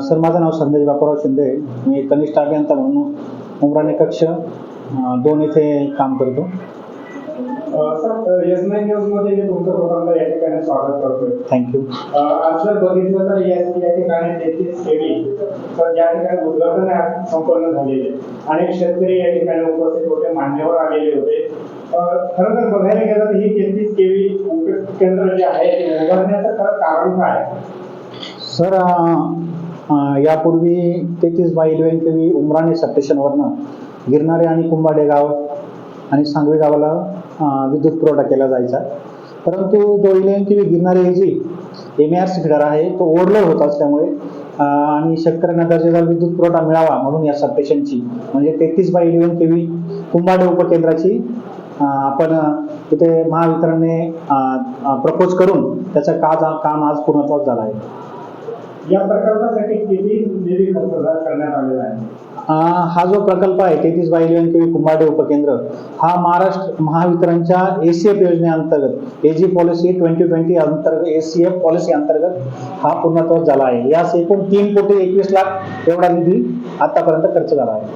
Sir माझं नाव संदेश बापूराव शिंदे. मी कनिष्ठ अभियंता म्हणून उमराणे कक्ष दोन येथे काम करतो. थँक्यू अं, आज जर बघितलं तर या या ठिकाणी तेहतीस केली तर ज्या ठिकाणी उद्घाटन संपन्न झालेले अनेक शेतकरी या ठिकाणी उपस्थित होते मान्यवर आलेले होते. खरं तर बघायला गेलं तर ही तेहतीस केवी केंद्र जे आहे ते उभारण्याचं खरं कारण काय? सर यापूर्वी तेहतीस by eleven K V Umrane सबस्टेशनवरनं Girnare आणि कुंभाडे गाव आणि सांगवे गावाला विद्युत पुरवठा केला जायचा. परंतु जो इलेवन केवी व्ही गिरणारे ही जी एम आर सी फिडर आहे तो ओव्हरलोड होत असल्यामुळे आणि शेतकऱ्यांना दर्जेदार विद्युत पुरवठा मिळावा म्हणून या सबस्टेशनची म्हणजे तेहतीस by eleven K V Kumbhade उपकेंद्राची आपण तिथे महावितरणने प्रपोज करून त्याचं काज काम आज पूर्णत्वास झालं आहे. या प्रकल्पासाठी किती निधी खर्च करण्यात आलेला आहे? हा जो प्रकल्प आहे तेहतीस बाय इलेवन केवी कुंभाडे उपकेंद्र हा महाराष्ट्र महावितरणच्या एसीएफ योजनेअंतर्गत A G policy twenty twenty अंतर्गत एसीएफ पॉलिसी अंतर्गत हा पूर्णत्वास झाला आहे. यास एकूण तीन कोटी एकवीस लाख एवढा निधी आतापर्यंत खर्च झाला आहे.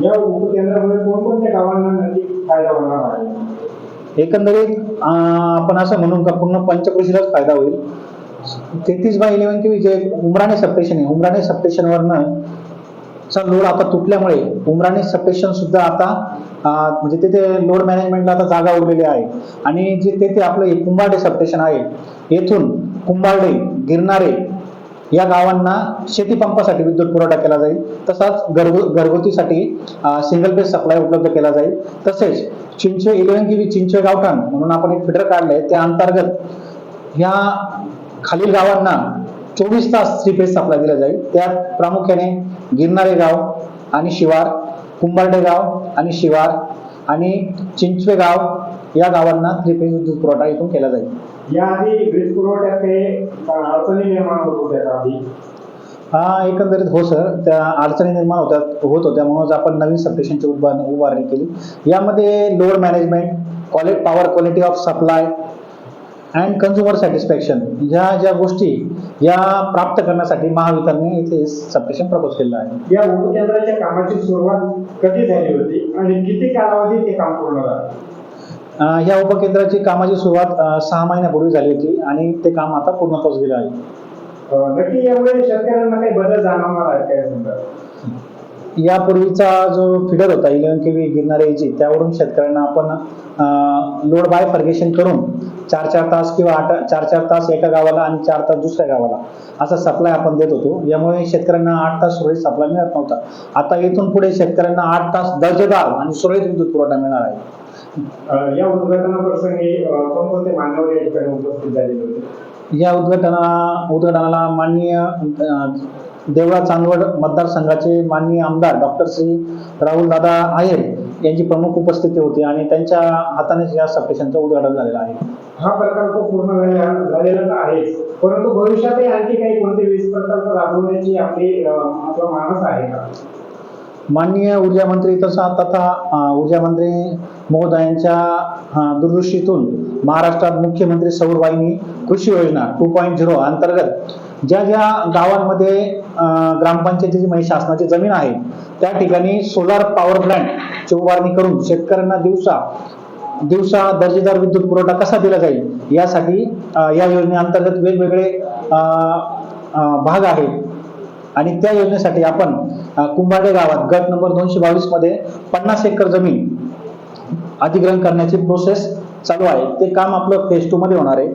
या उपकेंद्रामुळे कोणकोणत्या गावांना नक्की फायदा होणार आहे? एकंदरीत आपण असं म्हणून का पूर्ण पंचकृषीलाच फायदा होईल. तेहतीस बाय इलेव्हन केवी जे उमराणे सबस्टेशन आहे उमराणे सबस्टेशनवरनं चा लोड आता तुटल्यामुळे उमराणे सबस्टेशन सुद्धा आता म्हणजे तिथे लोड मॅनेजमेंटला आता जागा उरलेली आहे. आणि जे तेथे आपलं हे कुंभारडे सबस्टेशन आहे येथून कुंभारडे गिरणारे या गावांना शेतीपंपासाठी विद्युत पुरवठा केला जाईल. तसाच घरगु घरगुतीसाठी सिंगल पेज सप्लाय उपलब्ध केला जाईल. तसेच चिंचवे इलेव्हन केवी चिंचवे गावठाण म्हणून आपण एक फिडर काढलंय त्या अंतर्गत ह्या खालील गावांना चोवीस तास थ्री फेज सप्लाय दिला जाईल. त्यात प्रामुख्याने गिरणारे गाव आणि शिवार कुंभारडे गाव आणि शिवार आणि चिंचवे गाव या गावांना थ्री फेज विद्युत पुरवठा इथून केला जाईल. याआधी वीज पुरवठ्यात अडचणी निर्माण होत होत्या आधी हा एकंदरीत हो सर. त्या अडचणी निर्माण होत्या होत होत्या. म्हणूनच आपण नवीन सबस्टेशनची उभारणी उभारणी केली. यामध्ये load management quality power quality of supply and consumer satisfaction ह्या ज्या गोष्टी या प्राप्त करण्यासाठी महावितरणने इथे सबस्टेशन प्रपोज केलेलं आहे. या उपकेंद्राच्या कामाची सुरुवात कधी झाली होती आणि किती कालावधीत ते काम पूर्ण झालं? ह्या उपकेंद्राची कामाची सुरुवात सहा महिन्यापूर्वी झाली होती आणि ते काम आता पूर्णत्वास गेलं आहे. अं, नक्की यामुळे शेतकऱ्यांना काही बदल जाणवणार आहेत काय समजा यापूर्वीचा जो फिडर होता इलेव्हन के व्ही गिरणारे जी त्यावरून शेतकऱ्यांना आपण लोड बाय फर्गेशन करून चार चार तास किंवा आठ चार चार तास एका गावाला आणि चार तास दुसऱ्या गावाला असा सप्लाय आपण देत होतो. यामुळे शेतकऱ्यांना आठ तास सुरळीत सप्लाय मिळत नव्हता. आता इथून पुढे शेतकऱ्यांना आठ तास दर्जेदार आणि सुरळीत विद्युत पुरवठा मिळणार आहे. या उद्घाटनाप्रसंगी कोणकोणते मान्यवर या ठिकाणी उपस्थित झालेले होते? या उद्घाटनाला उद्घाटनाला माननीय देवळा चांदवड मतदारसंघाचे माननीय आमदार डॉक्टर श्री राहुल दादा आहेर यांची प्रमुख उपस्थिती होती आणि त्यांच्या हाताने या सबस्टेशनचं उद्घाटन झालेलं आहे. हा प्रकल्प पूर्ण झालेला झालेलाच आहे. परंतु भविष्यातही आणखी काही कोणते वीज प्रकल्प राबवण्याची आपली आपला मानस आहे का? माननीय ऊर्जा मंत्री तसा तथा ऊर्जा मंत्री महोदयांच्या दूरदृष्टीतून महाराष्ट्रात मुख्यमंत्री सौर वाहिनी कृषी योजना टू पॉईंट झिरो अंतर्गत ज्या ज्या गावांमध्ये ग्रामपंचायतीची म्हणजे शासनाची जमीन आहे त्या ठिकाणी सोलार पॉवर प्लॅन्टची उभारणी करून शेतकऱ्यांना दिवसा दिवसा दर्जेदार विद्युत पुरवठा कसा दिला जाईल यासाठी या योजनेअंतर्गत वेगवेगळे भाग आहेत. आणि त्या योजनेसाठी आपण कुंभाडे गावात गट नंबर दोनशे बावीसमध्ये पन्नास एकर जमीन अधिग्रहण करण्याची प्रोसेस चालू आहे. ते काम आपलं फेज टू मध्ये होणार आहे.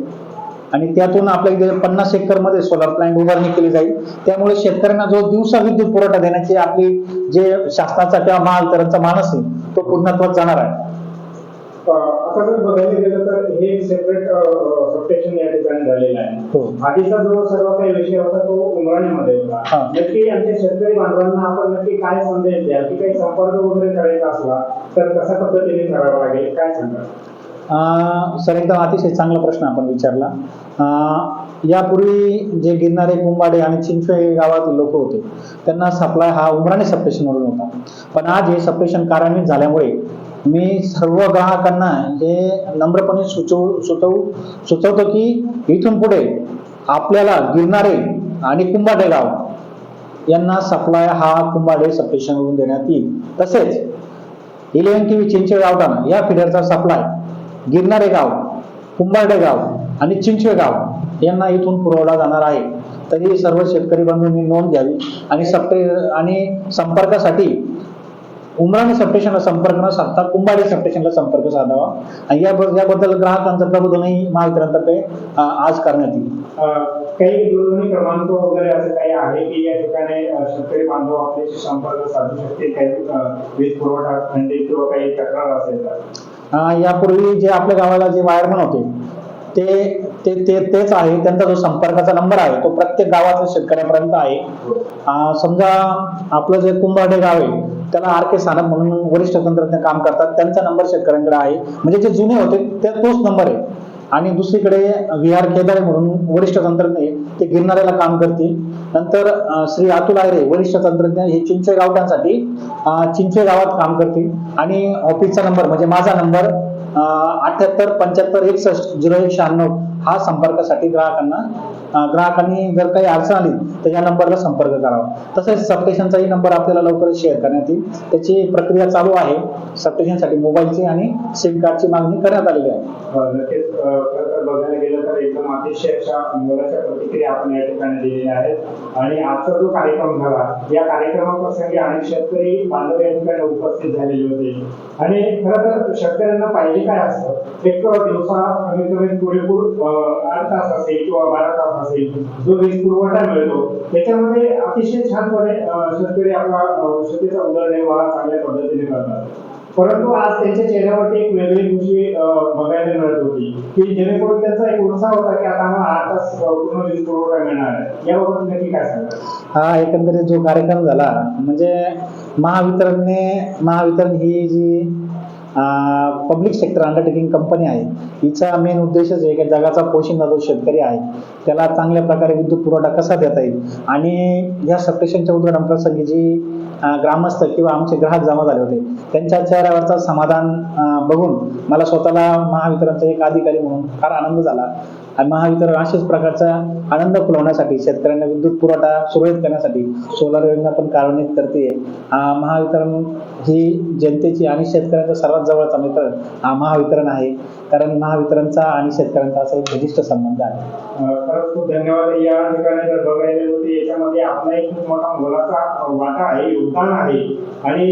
आणि त्यातून आपल्या इथे पन्नास एकरमध्ये सोलर प्लांट उभारणी केली जाईल. त्यामुळे शेतकऱ्यांना जो दिवसा विद्युत पुरवठा देण्याची आपली जे शासनाचा किंवा महावितरणचा मानस आहे तो पूर्णत्वात जाणार आहे. आता जर बघायला गेलं तर हे एक सेपरेट सबस्टेशन या ठिकाणी झालेलं आहे. हो. आधीचा जो सर्व काही विषय होता तो उमराणीमध्ये. होता. नक्की आमच्या शेतकरी बांधवांना आपण नक्की काय संदेश द्याल? की काही संपर्क वगैरे करायचा असला तर कशा पद्धतीने करावा लागेल? काय सांगा अं, सर एकदम अतिशय चांगला प्रश्न आपण विचारला. अं, यापूर्वी जे गिरणारे कुंभाडे आणि चिंचवे गावातील लोक होते त्यांना सप्लाय हा उमराणे सबस्टेशनवरून होता. पण आज हे सबस्टेशन कार्यान्वित झाल्यामुळे मी सर्व ग्राहकांना हे नम्रपणे सुचवू सुचवू सुचवतो की इथून पुढे आपल्याला गिरणारे आणि कुंभाडे गाव यांना सप्लाय हा कुंभाटे सबस्टेशनवरून देण्यात येईल. तसेच इलेव्हन व्ही चिंचवे गावठाण या फिडरचा सप्लाय गिरणारे गाव कुंभाडे गाव आणि चिंचवे गाव यांना इथून पुरवला जाणार आहे. तरी सर्व शेतकरी बंधूंनी नोंद घ्यावी आणि सप्टे आणि संपर्कासाठी उमराणी सबस्टेशनला संपर्क न साधता कुंभाडी सबस्टेशनला संपर्क साधावा. आणि या याबद्दल ग्राहकांचं प्रबोधनही महावितरणतर्फे आज करण्यात येईल काही दूरध्वनी क्रमांक वगैरे असं काही आहे की या ठिकाणी शेतकरी बांधव आपल्याशी संपर्क साधू शकतील? काही वीज पुरवठा खंडित किंवा काही तक्रार असेल तर. यापूर्वी जे आपल्या गावाला जे वायरमन होते ते ते ते तेच आहे. त्यांचा जो संपर्काचा नंबर आहे तो प्रत्येक गावातल्या शेतकऱ्यापर्यंत आहे. समजा आपलं जे कुंभारडे गाव आहे त्याला आर के सानप म्हणून वरिष्ठ तंत्रज्ञ काम करतात. त्यांचा नंबर शेतकऱ्यांकडे आहे. म्हणजे जे जुने होते ते तोच नंबर आहे. आणि दुसरीकडे व्ही आर केदारे म्हणून वरिष्ठ तंत्रज्ञ ते गिरणाऱ्याला काम करतील. नंतर श्री अतुल आयरे वरिष्ठ तंत्रज्ञ हे चिंचे गावठांसाठी चिंचे गावात काम करतील. आणि ऑफिसचा नंबर म्हणजे माझा नंबर अठ्याहत्तर पंच्याहत्तर एकसष्ट झिरो एक शहाण्णव हा संपर्कासाठी ग्राहकांना ग्राहकांनी जर काही अडचण आली तर या नंबरला संपर्क करावा. तसेच सबस्टेशनचाही नंबर आपल्याला लवकरच शेअर करण्यात येईल. त्याची प्रक्रिया चालू आहे. सबस्टेशनसाठी मोबाईलची आणि सिम कार्डची मागणी करण्यात आलेली आहे. हो, बघायला गेलं तर एकदम अतिशय मोलाच्या प्रतिक्रिया आपण या ठिकाणी दिलेल्या आहेत. आणि आजचा जो कार्यक्रम झाला या कार्यक्रमाप्रसंगी अनेक शेतकरी बांधव या ठिकाणी उपस्थित झालेले होते. आणि खरं तर शेतकऱ्यांना पाहिजे काय असतं एक दिवसा कमीत कमी पुरेपूर अं, आठ तास असेल किंवा बारा तास असेल. जो वीज पुरवठा मिळतो. त्याच्यामध्ये अतिशय छानपणे शेतकरी आपला शेतीचा उदरनिर्वाह चांगल्या पद्धतीने करतात. परंतु आज त्यांच्या चेहऱ्यावरती एक वेगळी खुशी बघायला मिळत होती. की जेणेकरून त्यांचा एक उत्साह होता की आता आम्हाला आठ पूर्ण वीज पुरवठा मिळणार आहे. याबाबत नक्की काय सांगा हा एकंदरीत जो कार्यक्रम झाला म्हणजे महावितरणने महावितरण ही जी पब्लिक सेक्टर अंडरटेकिंग कंपनी आहे. हिचा मेन उद्देशच आहे की जगाचा पोशिंदा जो शेतकरी आहे. त्याला चांगल्या प्रकारे विद्युत पुरवठा कसा देता येईल? आणि या सबस्टेशनच्या उद्घाटन प्रसंगी जी ग्रामस्थ किंवा आमचे ग्राहक जमा झाले होते. त्यांच्या चेहऱ्यावरचा समाधान बघून मला स्वतःला महावितरणचा एक अधिकारी म्हणून फार आनंद झाला. आणि महावितरण अशाच प्रकारचा आनंद फुलवण्यासाठी शेतकऱ्यांना विद्युत पुरवठा सुरळीत करण्यासाठी सोलार योजना पण कार्यान्वित करते. महावितरण ही जनतेची आणि शेतकऱ्यांचा सर्वात जवळचा मित्र हा महावितरण आहे. कारण महावितरणचा आणि शेतकऱ्यांचा असा एक घनिष्ठ संबंध आहे. खरंच खूप धन्यवाद. या ठिकाणी जर बघायला होते याच्यामध्ये आपला एक खूप मोठा मोलाचा वाटा आहे योगदान आहे. आणि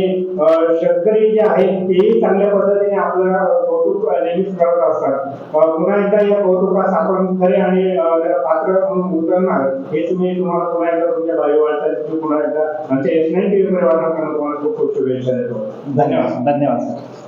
शेतकरी जे आहेत तेही चांगल्या पद्धतीने आपलं कौतुक नेहमीच करत असतात. पुन्हा एकदा या कौतुकास आपण आपण खरे आणि पात्र म्हणून उतरणार हेच मी तुम्हाला पुन्हा एकदा तुमच्या भावी वाटचालीत पुन्हा एकदा आमच्या एस नाईन टीव्ही परिवाराकडून तुम्हाला खूप खूप शुभेच्छा देतो. धन्यवाद. धन्यवाद सर.